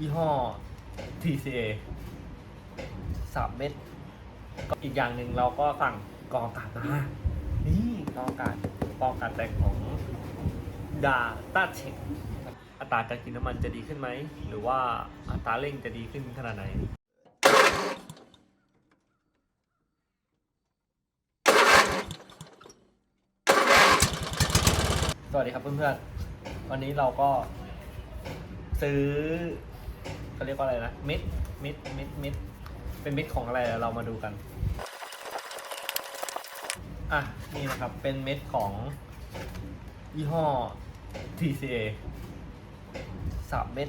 ยี่ห้อ TCA สามเม็ดก็อีกอย่างหนึ่งเราก็สั่งกองอากาศมานี่กองอากาศกองอากาศแต่งของดาต้าเช็คอัตราการกินน้ำมันจะดีขึ้นไหม หรือว่าอัตราเร่งจะดีขึ้นขนาดไหนสวัสดีครับเพื่อนๆ วันนี้เราก็ซื้อ เขาเรียกว่าอะไรนะม็ดม็ดม็ดม็ดเป็นม็ดของอะไรเรามาดูกันอะนี่นะครับเป็นเม็ดของยี่ห้อ TCA สามเม็ด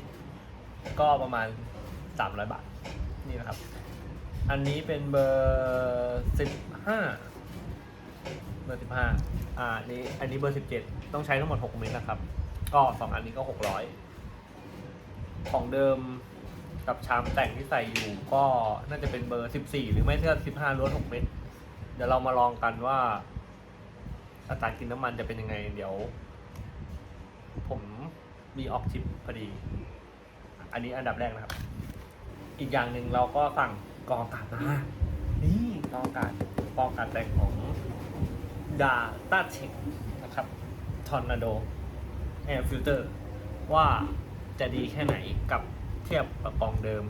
ก็ประมาณ 300 บาท นี่นะครับ อันนี้เป็นเบอร์15 เบอร์สิบห้าอ่านี้อันนี้เบอร์สิบเจ็ดต้องใช้ทั้งหมดหกเมตรนะครับ ก็สองอันนี้ก็หกร้อยของเดิม กับชามแต่งที่ใส่อยู่ก็น่าจะเป็นเบอร์สิบสี่หรือไม่ก็สิบห้าล้วนหกเมตรเดี๋ยวเรามาลองกันว่าอัตรากินน้ำมันจะเป็นยังไง เดี๋ยว ผมมีออกชิปพอดี อันนี้อันดับแรกนะครับ อีกอย่างหนึ่งเราก็สั่งกองอากาศมานี่กองอากาศกองอากาศแต่งของดาต้าเช็คนะครับทอร์นาโดแอร์ฟิลเตอร์ว่าจะดีแค่ไหนกับ ทียบกับกองเดิม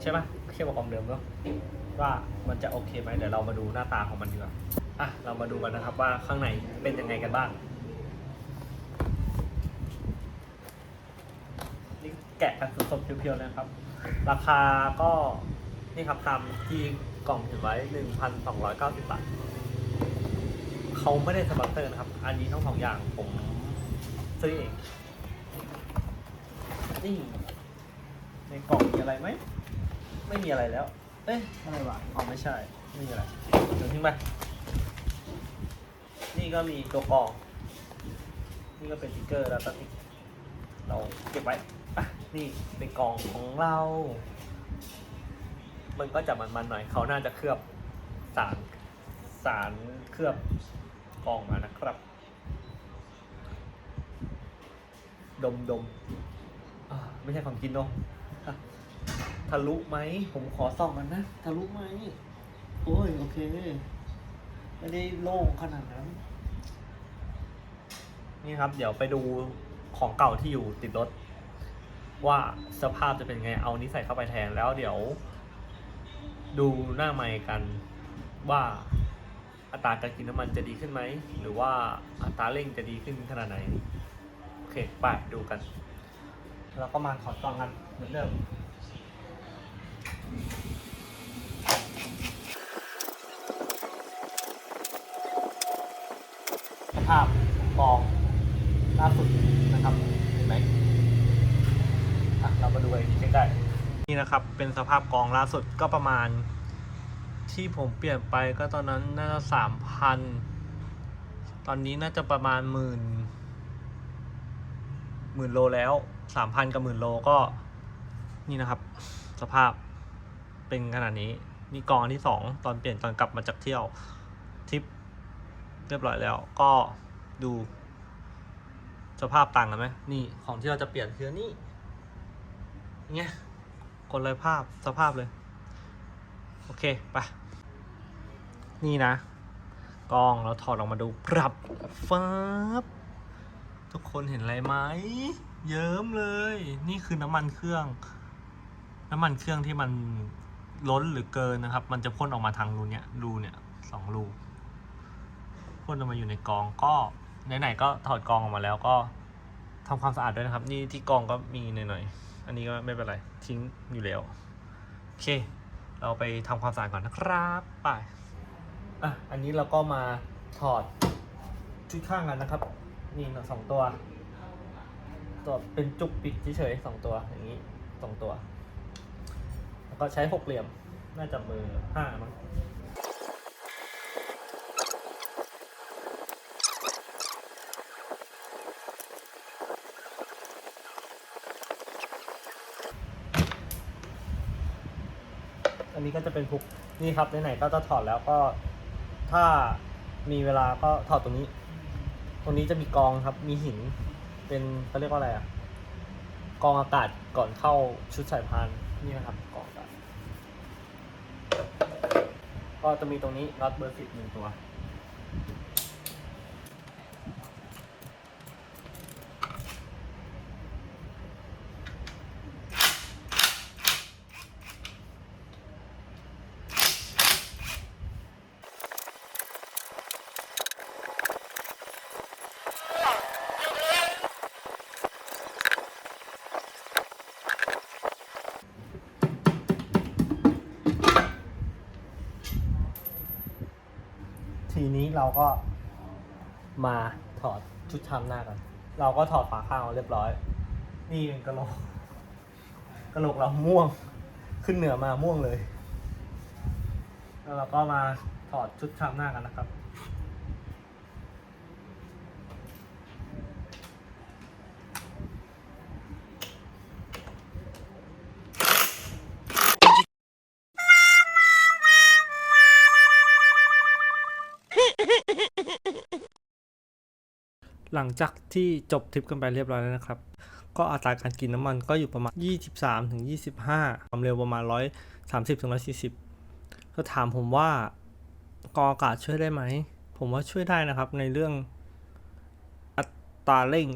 ใช่ปะเทียบกับกองเดิมก็ว่ามันจะโอเคไหมเดี๋ยวเรามาดูหน้าตาของมันดีกว่าอะเรามาดูกันนะครับว่าข้างในเป็นยังไงกันบ้างนี่แกะกันสดๆเพียวๆเลยนครับ ราคาก็นี่ครับตามที่กล่องถือไว้ 1,290 บาทเขาไม่ได้สปอนเซอร์นะครับ อันนี้ทั้งสองอย่างผมซื้อเองนี่ ในกล่องมีอะไรไหม ไม่มีอะไรแล้ว เอ๊ะอะไรวะอ๋อไม่ใช่ ไม่มีอะไรเดี๋ยวทิ้งไป นี่ก็มีตัวกรอง นี่ก็เป็นสติกเกอร์แล้วติดเราเก็บไว้อะนี่เป็นกล่องของเรา มันก็จะมันๆหน่อย เขาน่าจะเคลือบสารสารเคลือบกล่องมานะครับ ดมดมไม่ใช่ของกินเนาะ ทะลุไหม ผมขอส่องมันนะ ทะลุไหม โอ้ย โอเค ไม่ได้โล่งขนาดนั้น นี่ครับ เดี๋ยวไปดูของเก่าที่อยู่ติดรถ ว่าสภาพจะเป็นไง เอานี้ใส่เข้าไปแทนแล้วเดี๋ยว ดูหน้าไมค์กันว่าอัตราการกินน้ำมันจะดีขึ้นไหม หรือว่าอัตราเร่งจะดีขึ้นขนาดไหน โอเค ไปดูกัน แล้วก็มาขอตองกัน เหมือนเดิมสภาพกองล่าสุดนะครับเห็นไหมอะเรามาดูไอที่เช็คได้ นี่นะครับเป็นสภาพกองล่าสุดก็ประมาณ ที่ผมเปลี่ยนไปก็ตอนนั้นน่าจะสามพันตอนนี้น่าจะประมาณหมื่นหมื่นโลแล้วสามพันกับหมื่นโลก็ นี่นะครับ สภาพเป็นขนาดนี้นี่กองที่สองตอนเปลี่ยนตอนกลับมาจากเที่ยวทริปเรียบร้อยแล้ว ก็ดูสภาพต่างกันไหมนี่ของที่เราจะเปลี่ยนคือนี่เงี้ยคนเลยภาพสภาพเลย โอเคไปนี่นะ กองเราถอดออกมาดูปรับฟับทุกคนเห็นอะไรไหมเยิ้มเลย นี่คือน้ำมันเครื่อง น้ำมันเครื่องที่มันล้นหรือเกินนะครับ มันจะพ่นออกมาทางรูเนี้ยรูเนี่ยสองรูพ่นออกมาอยู่ในกองก็ไหนๆก็ถอดกองออกมาแล้วก็ทำความสะอาดด้วยนะครับ นี่ที่กองก็มีหน่อยๆอันนี้ก็ไม่เป็นไรทิ้งอยู่แล้วโอเค เราไปทำความสะอาดก่อนนะครับไปอะอันนี้เราก็มาถอดชุดข้างกันนะครับนี่สองตัวตัวเป็นจุกปิดเฉยๆสองตัวอย่างนี้สองตัว ก็ใช้หกเหลี่ยม น่าจะเบอร์ห้ามั้งอันนี้ก็จะเป็นพุกนี่ครับไหนๆก็จะถอดแล้วก็ถ้ามีเวลาก็ถอดตรงนี้ ตรงนี้จะมีกองครับ มีหิน เป็นเขาเรียกว่าอะไรอะกองอากาศก่อนเข้าชุดสายพานนี่นะครับกองอา ก็จะมีตรงนี้น็อตเบอร์สิบหนึ่งตัว ทีนี้เราก็มาถอดชุดชามหน้ากัน เราก็ถอดฝาข้างเอาเรียบร้อย นี่เป็นกระโหลกกระโหลกเราม่วง ขึ้นเหนือมาม่วงเลย แล้วเราก็มาถอดชุดชามหน้ากันนะครับ หลังจากที่จบทริปกันไปเรียบร้อยแล้วนะครับ ก็อัตราการกินน้ำมันก็อยู่ประมาณ 23ถึง25 ความเร็วประมาณ 130ถึง140 ก็ถามผมว่ากองอากาศช่วยได้ไหม ผมว่าช่วยได้นะครับในเรื่องอัตราเร่ง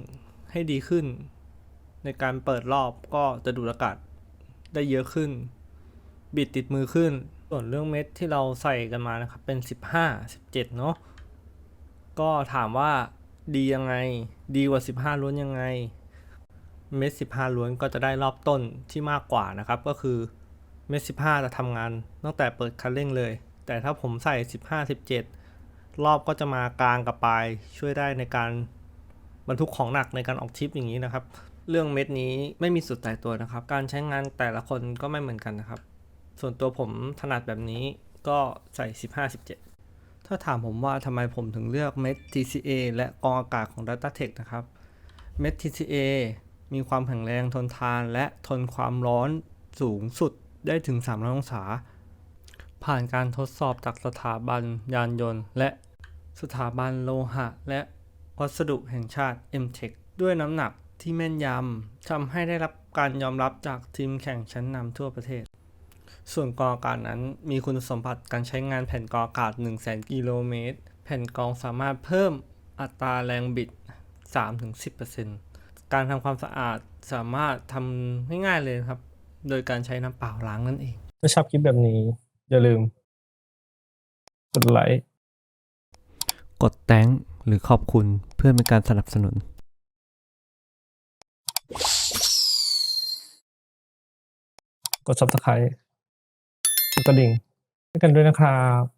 ให้ดีขึ้น ในการเปิดรอบก็จะดูดอากาศได้เยอะขึ้น บิดติดมือขึ้น ส่วนเรื่องเม็ดที่เราใส่กันมานะครับเป็น 15 17เนาะก็ถามว่าดียังไง ดีกว่า 15 ล้วนยังไง เม็ด 15 ล้วนก็จะได้รอบต้นที่มากกว่านะครับ ก็คือเม็ด 15 จะทำงานตั้งแต่เปิดคันเร่งเลย แต่ถ้าผมใส่ 15 17 รอบก็จะมากลางกับปลาย ช่วยได้ในการบรรทุกของหนักในการออกทริปอย่างนี้นะครับ เรื่องเม็ดนี้ไม่มีสุดตายตัวนะครับ การใช้งานแต่ละคนก็ไม่เหมือนกันนะครับ ส่วนตัวผมถนัดแบบนี้ก็ใส่ 15 17 ถ้าถามผมว่าทำไมผมถึงเลือกเม็ด TCA และกองอากาศของ DataTech นะครับ เม็ด TCA มีความแข็งแรงทนทานและทนความร้อนสูงสุดได้ถึง 300 องศา ผ่านการทดสอบจากสถาบันยานยนต์ และสถาบันโลหะ และวัสดุแห่งชาติ MTech ด้วยน้ำหนักที่แม่นยำทำให้ได้รับการยอมรับจากทีมแข่งชั้นนำทั่วประเทศ ส่วนกรองอากาศนั้นมีคุณสมบัติการใช้งานแผ่นกรองอากาศ1 0 0 0 0 0กิโลเมตร แผ่นกรองสามารถเพิ่มอัตราแรงบิด 3-10%การทำความสะอาดสามารถทำง่ายๆเลยครับ โดยการใช้น้ำเปล่าล้างนั่นเอง ถ้าชอบคลิปแบบนี้ อย่าลืม กดไลค์ กดแต้งหรือขอบคุณเพื่อเป็นการสนับสนุนกด subscribe กดกระดิ่งให้กันด้วยนะครับ